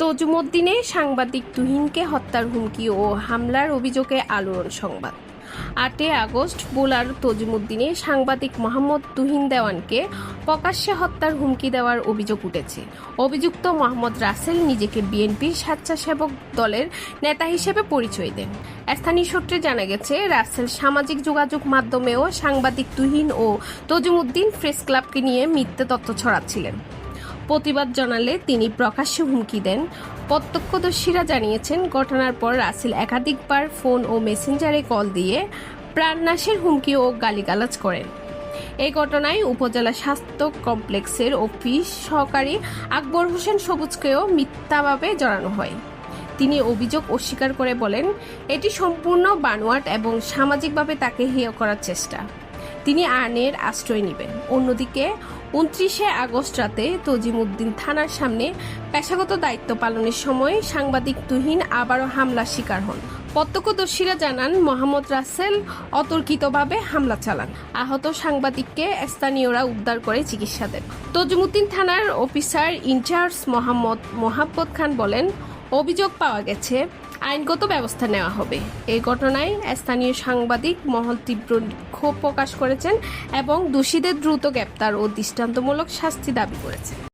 তজুমুদ্দিনে সাংবাদিক তুহিনকে হত্যার হুমকি ও হামলার অভিযোগে আলোড়ন সংবাদ। আটই আগস্ট বোলার তজুমুদ্দিনে সাংবাদিক মোহাম্মদ তুহিন দেওয়ানকে প্রকাশ্যে হত্যার হুমকি দেওয়ার অভিযোগ উঠেছে। অভিযুক্ত মোহাম্মদ রাসেল নিজেকে বিএনপির স্বেচ্ছাসেবক দলের নেতা হিসেবে পরিচয় দেন। স্থানীয় সূত্রে জানা গেছে, রাসেল সামাজিক যোগাযোগ মাধ্যমেও সাংবাদিক তুহিন ও তজুমুদ্দিন প্রেস ক্লাবকে নিয়ে মিথ্যে তথ্য ছড়াচ্ছিলেন। প্রতিবাদ জানালে তিনি প্রকাশ্যে হুমকি দেন। প্রত্যক্ষদর্শীরা জানিয়েছেন, ঘটনার পর রাসেল একাধিকবার ফোন ও মেসেঞ্জারে কল দিয়ে প্রাণনাশের হুমকি ও গালিগালাজ করেন। এই ঘটনায় উপজেলা স্বাস্থ্য কমপ্লেক্সের অফিস সহকারী আকবর হোসেন সবুজকেও মিথ্যাভাবে জড়ানো হয়। তিনি অভিযোগ অস্বীকার করে বলেন, এটি সম্পূর্ণ বানোয়াট এবং সামাজিকভাবে তাকে হেয় করার চেষ্টা। তিনি আইনের আশ্রয় নেবেন। অন্যদিকে, উনত্রিশে আগস্ট রাতে তজিমুদ্দিন থানার সামনে পেশাগত দায়িত্ব পালনের সময় সাংবাদিক তুহিন আবারও হামলার শিকার হন। প্রত্যক্ষদর্শীরা জানান, মোহাম্মদ রাসেল অতর্কিতভাবে হামলা চালান। আহত সাংবাদিককে স্থানীয়রা উদ্ধার করে চিকিৎসা দেন। তজিমুদ্দিন থানার অফিসার ইনচার্জ মোহাম্মদ মোহাব্বত খান বলেন, অভিযোগ পাওয়া গেছে আইনগত ব্যবস্থা নেওয়া হবে। এই ঘটনায় স্থানীয় সাংবাদিক মহল তীব্র ক্ষোভ প্রকাশ করেছেন এবং দোষীদের দ্রুত গ্রেপ্তার ও দৃষ্টান্তমূলক শাস্তি দাবি করেছে